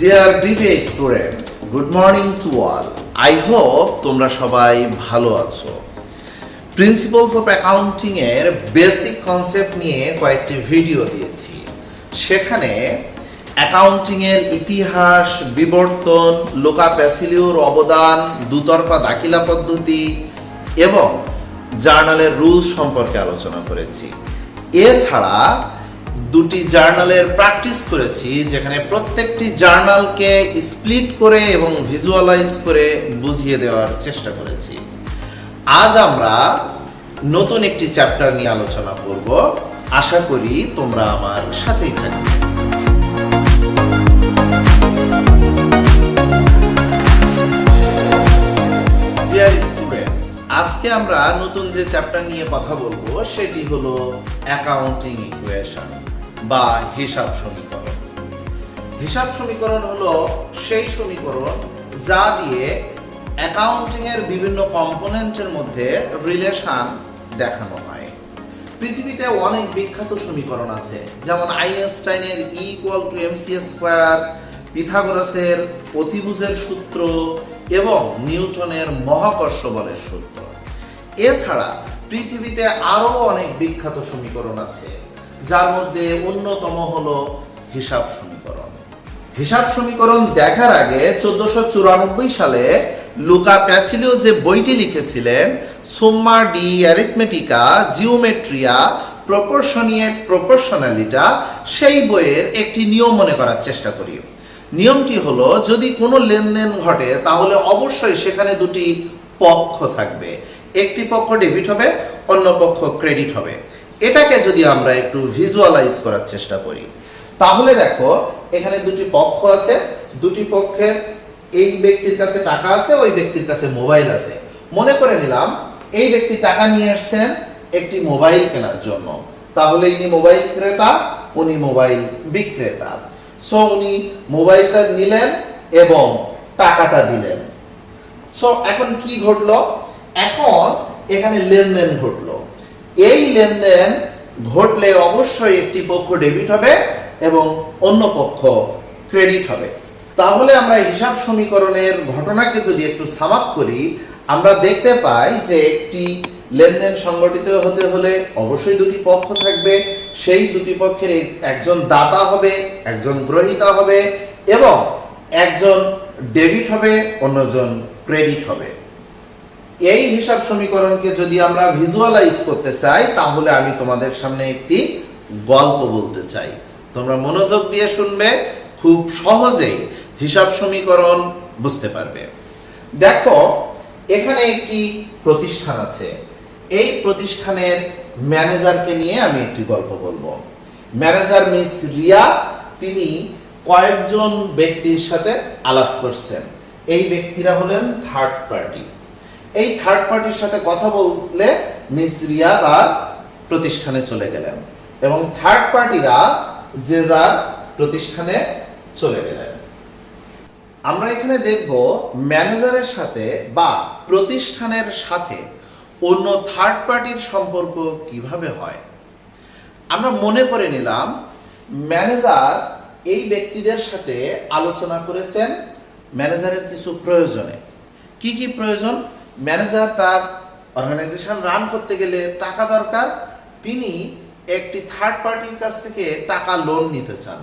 Deer বিবে students good morning to all I hope তোমরা সবাই ভালো আছো। প্রিন্সিপালস অফ অ্যাকাউন্টিং এর বেসিক কনসেপ্ট নিয়ে কয়েকটি ভিডিও দিয়েছি। সেখানে অ্যাকাউন্টিং এর ইতিহাস, বিবর্তন লোকা প্যাসিলিওর অবদান, দুতরফা দাখিলা পদ্ধতি এবং জার্নালের রুলস সম্পর্কে আলোচনা করেছি। এছাড়া দুটি জার্নালের প্র্যাকটিস করেছি, যেখানে প্রত্যেকটি জার্নালকে স্প্লিট করে এবং ভিজুয়ালাইজ করে বুঝিয়ে দেওয়ার চেষ্টা করেছি। আজ আমরা নতুন একটি চ্যাপ্টার নিয়ে আলোচনা করব। আশা করি তোমরা আমার সাথেই থাকবে। আজকে আমরা নতুন যে চ্যাপ্টার নিয়ে কথা বলব, সেটি হলো অ্যাকাউন্টিং ইকুয়েশন বা হিসাব সমীকরণ। হিসাব সমীকরণ হলো সেই সমীকরণ যা দিয়ে অ্যাকাউন্টিং এর বিভিন্ন কম্পোনেন্টের মধ্যে রিলেশন দেখানো হয়। পৃথিবীতে অনেক বিখ্যাত সমীকরণ আছে, যেমন আইনস্টাইনের E equal to MC square পিথাগোরাসের অতিভুজের সূত্র এবং নিউটনের মহাকর্ষ বলের সূত্র। এছাড়া পৃথিবীতে আরও অনেক বিখ্যাত সমীকরণ আছে যার মধ্যে অন্যতম হলো হিসাব সমীকরণ। হিসাব সমীকরণ দেখার আগে চোদ্দশো চুরানব্বই সালে লুকা প্যাসিলিও যে বইটি লিখেছিলেন, সোম্মা ডি অ্যারিথমেটিকা, জিওমেট্রিয়া, প্রপোর্শনিয়েট প্রপোর্শনালিটা, সেই বইয়ের একটি নিয়ম মনে করার চেষ্টা করি। নিয়মটি হলো, যদি কোনো লেনদেন ঘটে, তাহলে অবশ্যই সেখানে দুটি পক্ষ থাকবে। একটি পক্ষ ডেবিট হবে, অন্য পক্ষ ক্রেডিট হবে। এটাকে যদি আমরা একটু ভিজুয়ালাইজ করার চেষ্টা করি, তাহলে দেখো, এখানে দুটি পক্ষ আছে। দুটি পক্ষের এই ব্যক্তির কাছে টাকা আছে, ওই ব্যক্তির কাছে মোবাইল আছে। মনে করে নিলাম, এই ব্যক্তি টাকা নিয়ে এসছেন একটি মোবাইল কেনার জন্য। তাহলে ইনি মোবাইল ক্রেতা, উনি মোবাইল বিক্রেতা। সো উনি মোবাইলটা নিলেন এবং টাকাটা দিলেন। সো এখন কি ঘটলো? এখন এখানে লেনদেন ঘটলো। এই লেনদেন ঘটলে অবশ্যই একটি পক্ষ ডেবিট হবে এবং অন্য পক্ষ ক্রেডিট হবে। তাহলে আমরা হিসাব সমীকরণের ঘটনাকে যদি একটু সামাপ করি, আমরা দেখতে পাই যে একটি লেনদেন সংগঠিত হতে হলে অবশ্যই দুটি পক্ষ থাকবে, সেই দুটি পক্ষের একজন দাতা হবে, একজন গ্রহীতা হবে এবং একজন ডেবিট হবে, অন্যজন ক্রেডিট হবে। এই হিসাব সমীকরণকে যদি আমরা ভিজুয়ালাইজ করতে চাই, তাহলে আমি তোমাদের সামনে একটি গল্প বলতে চাই। তোমরা মনোযোগ দিয়ে শুনবে, খুব সহজেই হিসাব সমীকরণ বুঝতে পারবে। দেখো, এখানে একটি প্রতিষ্ঠান আছে। এই প্রতিষ্ঠানের ম্যানেজারকে নিয়ে আমি একটি গল্প বলব। ম্যানেজার মিস রিয়া, তিনি কয়েকজন ব্যক্তির সাথে আলাপ করছেন। এই ব্যক্তিরা হলেন থার্ড পার্টি এই থার্ড পার্টির সাথে কথা বললে মিস রিয়া তার প্রতিষ্ঠানে চলে গেলেন। এবং থার্ড পার্টিরা যে যার প্রতিষ্ঠানে চলে গেলেন। আমরা এখানে দেখব ম্যানেজারের সাথে বা প্রতিষ্ঠানের সাথে অন্য থার্ড পার্টির সম্পর্ক কীভাবে হয়। আমরা মনে করে নিলাম ম্যানেজার এই ব্যক্তিদের সাথে আলোচনা করেছেন ম্যানেজারের কিছু প্রয়োজনে। কি কি প্রয়োজন? ম্যানেজার তার অর্গানাইজেশন রান করতে গেলে টাকা দরকার, তিনি একটি থার্ড পার্টির কাছ থেকে টাকা লোন নিতে চান।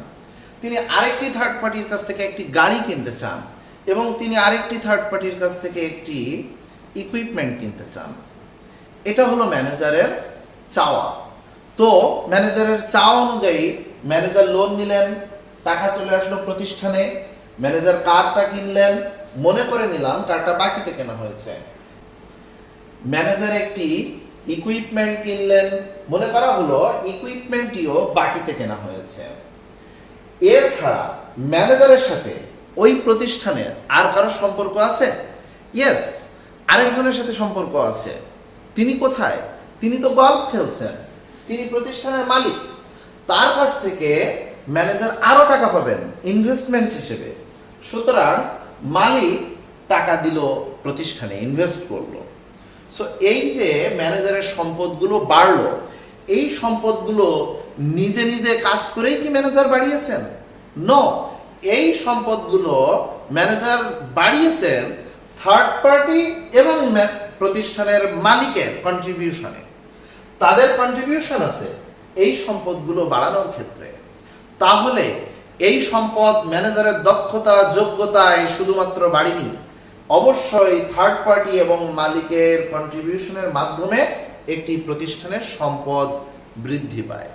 তিনি আরেকটি থার্ড পার্টির কাছ থেকে একটি গাড়ি কিনতে চান এবং তিনি আরেকটি থার্ড পার্টির কাছ থেকে একটি ইকুইপমেন্ট কিনতে চান। এটা হলো ম্যানেজারের চাওয়া। তো ম্যানেজারের চাওয়া অনুযায়ী ম্যানেজার লোন নিলেন, টাকা চলে আসলো প্রতিষ্ঠানে, ম্যানেজার কারটা কিনলেন, মনে করে নিলাম কারটা বাকিতে কেনা হয়েছে। ম্যানেজার একটি ইকুইপমেন্ট কিনলেন। মনে করা হলো ইকুইপমেন্টটিও বাকিতে কেনা হয়েছে। এছাড়া ম্যানেজারের সাথে ওই প্রতিষ্ঠানের আর কারও সম্পর্ক আছে? ইয়েস আরেকজনের সাথে সম্পর্ক আছে। তিনি কোথায়? তিনি তো গল্ফ খেলছেন। তিনি প্রতিষ্ঠানের মালিক। তার কাছ থেকে ম্যানেজার আরও টাকা পাবেন ইনভেস্টমেন্ট হিসেবে। সুতরাং মালিক টাকা দিল, প্রতিষ্ঠানে ইনভেস্ট করল। সো এই যে ম্যানেজারের সম্পদগুলো বাড়লো, এই সম্পদগুলো নিজে নিজে কাজ করেই কি ম্যানেজার বাড়িয়েছেন? ন এই সম্পদগুলো ম্যানেজার বাড়িয়েছেন থার্ড পার্টি এবং প্রতিষ্ঠানের মালিকের কন্ট্রিবিউশনে তাদের কন্ট্রিবিউশন আছে এই সম্পদগুলো বাড়ানোর ক্ষেত্রে। তাহলে এই সম্পদ ম্যানেজারের দক্ষতা, যোগ্যতায় শুধুমাত্র বাড়িনি অবশ্যই থার্ড পার্টি এবং মালিকের কন্ট্রিবিউশনের মাধ্যমে একটি প্রতিষ্ঠানের সম্পদ বৃদ্ধি পায়।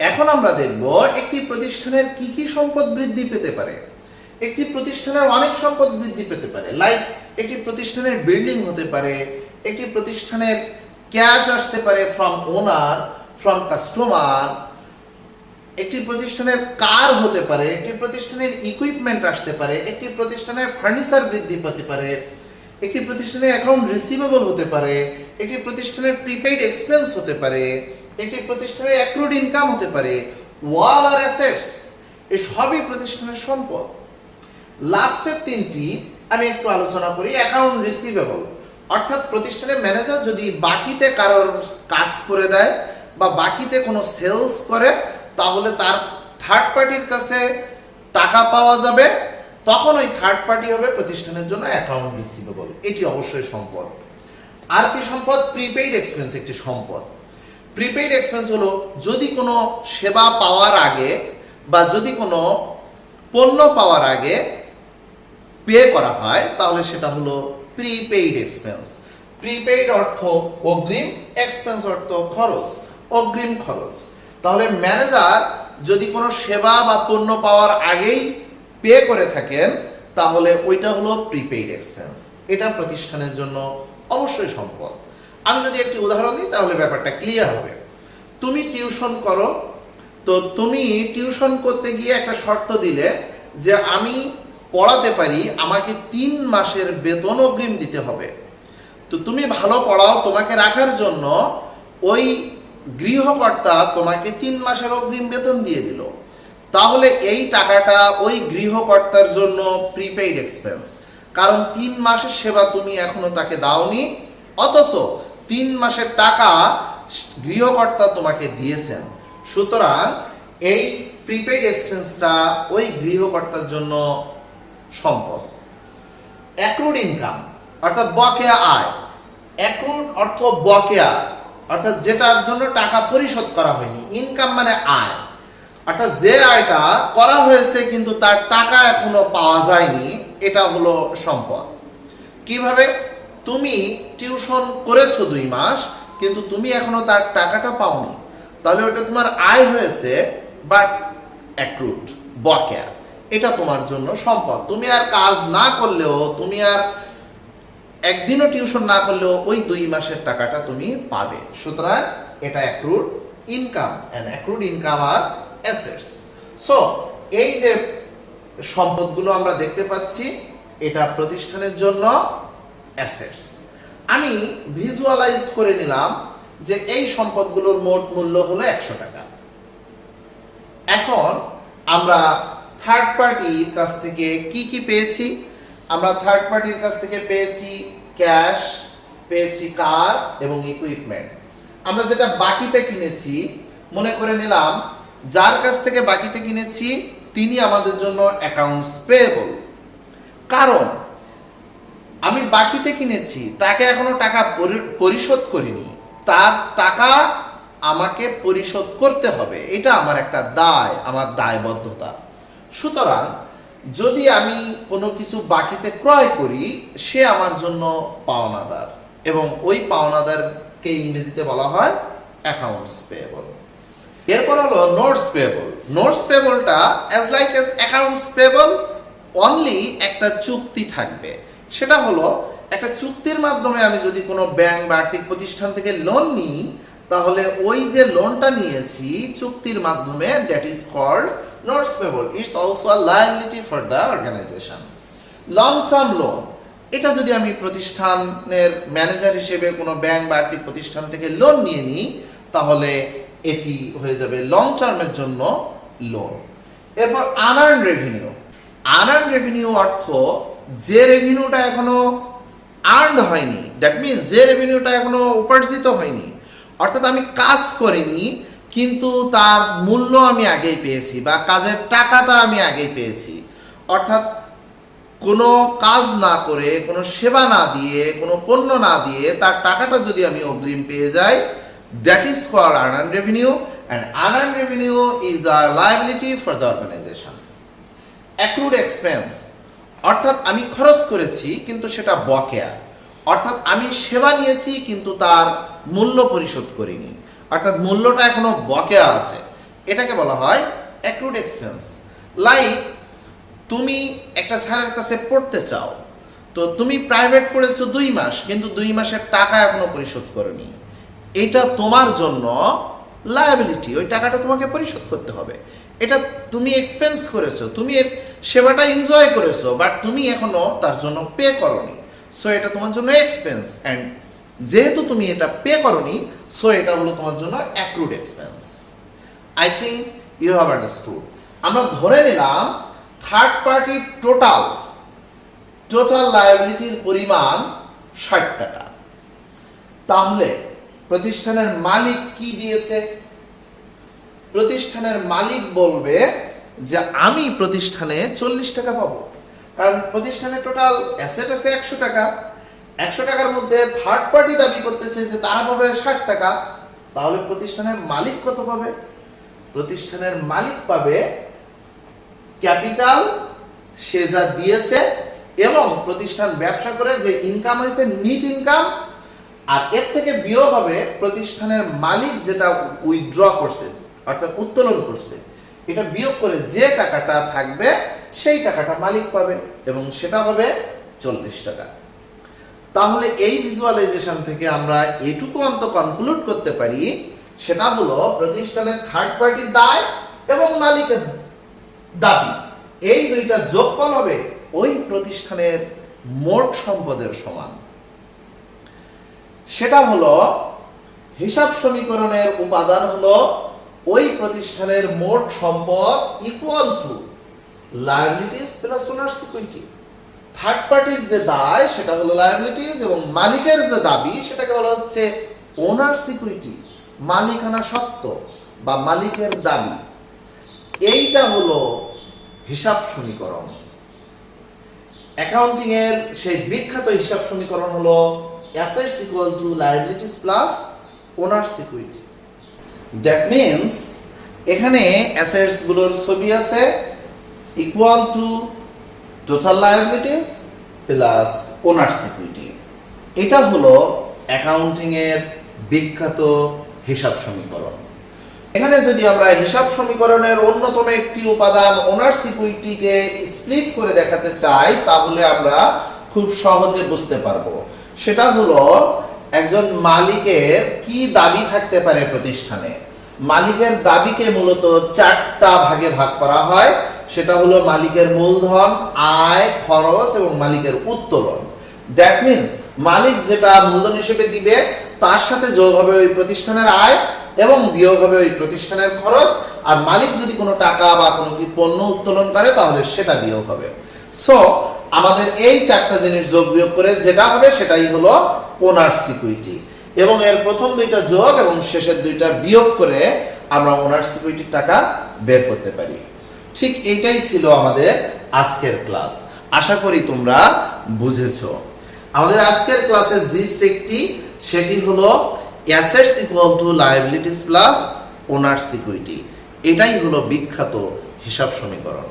এখন আমরা দেখব একটি প্রতিষ্ঠানের কি কি সম্পদ বৃদ্ধি পেতে পারে। একটি প্রতিষ্ঠানের অনেক সম্পদ বৃদ্ধি পেতে পারে লাইক একটি প্রতিষ্ঠানের বিল্ডিং হতে পারে, একটি প্রতিষ্ঠানের ক্যাশ আসতে পারে ফ্রম ওনার ফ্রম কাস্টমার একটি প্রতিষ্ঠানের কার হতে পারে, একটি প্রতিষ্ঠানের ইকুইপমেন্ট আসতে পারে, একটি প্রতিষ্ঠানের ফার্নিচার বৃদ্ধি পেতে পারে, একটি প্রতিষ্ঠানের অ্যাকাউন্ট রিসিভেবল হতে পারে, একটি প্রতিষ্ঠানের প্রিপেইড এক্সপেন্স হতে পারে, একটি প্রতিষ্ঠানের অ্যাক্রুড ইনকাম হতে পারে ওয়াল আর অ্যাসেটস এই সবই প্রতিষ্ঠানের সম্পদ। লাস্টের তিনটি আমি একটু আলোচনা করি অ্যাকাউন্ট রিসিভেবল অর্থাৎ প্রতিষ্ঠানের ম্যানেজার যদি বাকিতে কারোর কাজ করে দেয় বা বাকিতে কোনো সেলস করে তাহলে তার থার্ড পার্টির কাছে টাকা পাওয়া যাবে, তখন ওই থার্ড পার্টি হবে প্রতিষ্ঠানের জন্য অ্যাকাউন্ট রিসিভেবল এটি অবশ্যই সম্পদ। আর কি সম্পদ? প্রিপেইড এক্সপেন্স একটি সম্পদ। প্রিপেইড এক্সপেন্স হলো যদি কোনো সেবা পাওয়ার আগে বা যদি কোনো পণ্য পাওয়ার আগে পে করা হয়, তাহলে সেটা হলো প্রিপেইড এক্সপেন্স প্রিপেইড অর্থ অগ্রিম এক্সপেন্স অর্থ খরচ। অগ্রিম খরচ। তাহলে ম্যানেজার যদি কোনো সেবা বা পণ্য পাওয়ার আগেই পে করে থাকেন, তাহলে ওইটা হলো প্রিপেইড এক্সপেন্স এটা প্রতিষ্ঠানের জন্য অবশ্যই সম্পদ আমি যদি একটি উদাহরণ দিই, তাহলে ব্যাপারটা ক্লিয়ার হবে। তুমি টিউশন করো, তো তুমি টিউশন করতে গিয়ে একটা শর্ত দিলে যে আমি পড়াতে পারি, আমাকে তিন মাসের বেতন অগ্রিম দিতে হবে। তো তুমি ভালো পড়াও তোমাকে রাখার জন্য ওই গৃহকর্তা তোমাকে তিন মাসের অগ্রিম বেতন দিয়ে দিল। তাহলে এই টাকাটা ওই গৃহকর্তার জন্য প্রিপেইড এক্সপেন্স কারণ তিন মাসের সেবা তুমি এখনও তাকে দাওনি, অথচ তিন মাসের টাকা গৃহকর্তা তোমাকে দিয়েছেন। সুতরাং এই প্রিপেইড এক্সপেন্সটা ওই গৃহকর্তার জন্য সম্পদ। অ্যাক্রুড ইনকাম অর্থাৎ বকেয়া আয়। অ্যাক্রুড অর্থ বকেয়া। অর্থাৎ যেটার জন্য টাকা পরিশোধ করা হয়নি ইনকাম মানে আয়। অর্থাৎ যে আয়টা করা হয়েছে কিন্তু তার টাকা এখনও পাওয়া যায়নি, এটা হলো সম্পদ। কীভাবে? তুমি টিউশন করেছ দুই মাস, কিন্তু তুমি এখনও তার টাকাটা পাওনি। তাহলে ওটা তোমার আয় হয়েছে বাট অ্যাক্রুড বকেয়া। এটা তোমার জন্য সম্পদ। তুমি আর কাজ না করলেও, তুমি আর একদিনও টিউশন না করলেও ওই দুই মাসের টাকাটা তুমি পাবে। সুতরাং এটা accrued income and accrued income R assets so এই যে সম্পদগুলো আমরা দেখতে পাচ্ছি, এটা প্রতিষ্ঠানের জন্য অ্যাসেটস আমি ভিজুয়ালাইজ করে নিলাম যে এই সম্পদগুলোর মোট মূল্য হলো একশো টাকা। এখন আমরা থার্ড পার্টির কাছ থেকে কি কি পেয়েছি? আমরা থার্ড পার্টির কাছ থেকে পেয়েছি ক্যাশ পেয়েছি কার এবং ইকুইপমেন্ট আমরা যেটা বাকিতে কিনেছি, মনে করে নিলাম, যার কাছ থেকে বাকিতে কিনেছি, তিনি আমাদের জন্য অ্যাকাউন্টস পেয়েবল কারণ, আমি বাকিতে কিনেছি, তাকে এখনও টাকা পরি- পরিশোধ করিনি। তার টাকা আমাকে পরিশোধ করতে হবে। এটা আমার একটা দায়, আমার দায়বদ্ধতা। সুতরাং যদি আমি কোনো কিছু বাকিতে ক্রয় করি, সে আমার জন্য পাওনাদার এবং ওই পাওনাদারকে ইংরেজিতে বলা হয় অ্যাকাউন্টস পেয়েবল এরপর হলো notes payable notes পেবলটা as like as accounts payable only একটা চুক্তি থাকবে। সেটা হলো একটা চুক্তির মাধ্যমে আমি যদি কোনো ব্যাংক বা আর্থিক প্রতিষ্ঠান থেকে লোন নিই, তাহলে ওই যে লোনটা নিয়েছি, চুক্তির মাধ্যমে that is called payable it's also a liability for the organisation long term loan এটা যদি আমি প্রতিষ্ঠানের ম্যানেজার হিসেবে কোনো ব্যাংক বা আর্থিক প্রতিষ্ঠান থেকে লোন নিয়ে নিই, তাহলে এটি হয়ে যাবে লং টার্মের জন্য লোন এরপর আনার্ন রেভিনিউ আনার্ন রেভিনিউ অর্থ যে রেভিনিউটা এখনও আর্নড হয়নি দ্যাট মিনস যে রেভিনিউটা এখনও উপার্জিত হয়নি, অর্থাৎ আমি কাজ করিনি কিন্তু তার মূল্য আমি আগেই পেয়েছি বা কাজের টাকাটা আমি আগেই পেয়েছি। অর্থাৎ কোনো কাজ না করে, কোনো সেবা না দিয়ে, কোনো পণ্য না দিয়ে তার টাকাটা যদি আমি অগ্রিম পেয়ে যাই that is call earn revenue and earn revenue is a liability for the organisation accrued expense অর্থাৎ আমি খরচ করেছি, কিন্তু সেটা বকেয়া। অর্থাৎ আমি সেবা নিয়েছি, কিন্তু তার মূল্য পরিশোধ করিনি। অর্থাৎ মূল্যটা এখনও বকেয়া আছে। এটাকে বলা হয় অ্যাক্রুড এক্সপেন্স লাইক তুমি একটা স্যারের কাছে পড়তে চাও, তো তুমি প্রাইভেট পড়েছো দুই মাস, কিন্তু দুই মাসের টাকা এখনও পরিশোধ করনি। এটা তোমার জন্য লায়াবিলিটি ওই টাকাটা তোমাকে পরিশোধ করতে হবে। এটা তুমি এক্সপেন্স করেছ, তুমি এর সেবাটা এনজয় করেছ বাট তুমি এখনও তার জন্য পে করনি। সো এটা তোমার জন্য এক্সপেন্স অ্যান্ড যেহেতু তুমি এটা পে করনি সো এটা হলো তোমার জন্য accrued expense I think you have understood আমরা ধরে নিলাম থার্ড পার্টি টোটাল টোটাল লায়াবিলিটির পরিমাণ ষাট টাকা। তাহলে প্রতিষ্ঠানের মালিক কি দিয়েছে? প্রতিষ্ঠানের মালিক বলবে যে আমি প্রতিষ্ঠানে চল্লিশ টাকা পাবো। কারণ প্রতিষ্ঠানের টোটাল অ্যাসেট আছে একশো টাকা। একশো টাকার মধ্যে থার্ড পার্টি দাবি করতেছে যে তারা পাবে ষাট টাকা। তাহলে প্রতিষ্ঠানের মালিক কত পাবে? প্রতিষ্ঠানের মালিক পাবে ক্যাপিটাল সে যা দিয়েছে এবং প্রতিষ্ঠান ব্যবসা করে যে ইনকাম হয়েছে নিট ইনকাম আর এর থেকে বিয়োগ হবে প্রতিষ্ঠানের মালিক যেটা উইথড্র করছে, অর্থাৎ উত্তোলন করছে। এটা বিয়োগ করে যে টাকাটা থাকবে, সেই টাকাটা মালিক পাবে এবং সেটা হবে চল্লিশ টাকা। তাহলে এই ভিজুয়ালাইজেশন থেকে আমরা এটুকু অন্ত কনক্লুড করতে পারি, সেটা হলো প্রতিষ্ঠানের থার্ড পার্টির দায় এবং মালিকের দাবি। এই দুইটা যোগফল হবে ওই প্রতিষ্ঠানের মোট সম্পদের সমান। সেটা হলো হিসাব সমীকরণের উপাদান হলো ওই প্রতিষ্ঠানের মোট সম্পদ equal to liabilities plus owners equity third পার্টির যে দায়, সেটা হলো লায়াবিলিটিস এবং মালিকের যে দাবি, সেটাকে বলা হচ্ছে ওনার ইকুইটি মালিকানা সত্ত্ব বা মালিকের দাবি। এইটা হলো হিসাব সমীকরণ। অ্যাকাউন্টিং এর সেই বিখ্যাত হিসাব সমীকরণ হলো assets equal to liabilities plus owners equity that means এখানে অ্যাসেটসগুলোর ছবি আছে equal to total liabilities plus owners equity এটা হলো অ্যাকাউন্টিং এর বিখ্যাত হিসাব সমীকরণ। এখানে যদি আমরা হিসাব সমীকরণের অন্যতম একটি উপাদান ওনার্স ইকুইটিকে স্প্লিট করে দেখাতে চাই, তাহলে আমরা খুব সহজে বুঝতে পারব। সেটা হলো একজন মালিকের কি দাবি থাকতে পারে প্রতিষ্ঠানে। মালিকের দাবিকে মূলত চারটা ভাগে ভাগ করা হয়। সেটা হলো মালিকের মূলধন, আয়, খরচ এবং মালিকের উত্তোলন। দ্যাট মিন্স মালিক যেটা মূলধন হিসেবে দিবে, তার সাথে যোগ হবে ওই প্রতিষ্ঠানের আয় এবং বিয়োগ হবে ওই প্রতিষ্ঠানের খরচ। আর মালিক যদি কোনো টাকা বা কোনো কি পণ্য উত্তোলন করে, তাহলে সেটা বিয়োগ হবে। সো আমাদের এই চারটা জিনিস যোগ বিয়োগ করে যেটা হবে, সেটাই হলো ওনার্স সিকিউরিটি এবং এর প্রথম দুইটা যোগ এবং শেষের দুইটা বিয়োগ করে আমরা ওনার্স সিকিউরিটির টাকা বের করতে পারি। ঠিক এইটাই ছিল আমাদের আজকের ক্লাস। আশা করি তোমরা বুঝেছ। আমাদের আজকের ক্লাসের জিস্ট একটি, সেটি হলো assets equal to liabilities plus owners equity এটাই হলো বিখ্যাত হিসাব সমীকরণ।